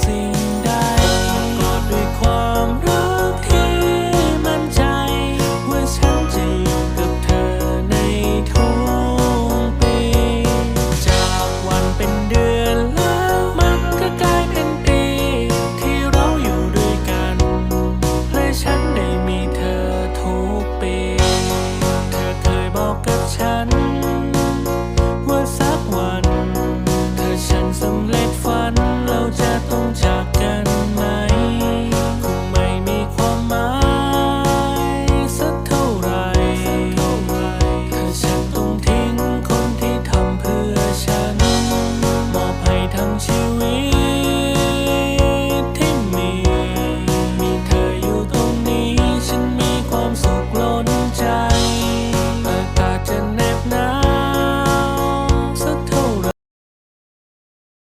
สิ่งใดกอดด้วยความรักที่มั่นใจ ว่าฉันจะอยู่กับเธอในทุกปี จากวันเป็นเดือนแล้วมันก็กลายเป็นปี ที่เราอยู่ด้วยกัน และฉันได้มีเธอทุกปี เธอเคยบอกกับฉัน ว่าสักวัน เธอฉัน you.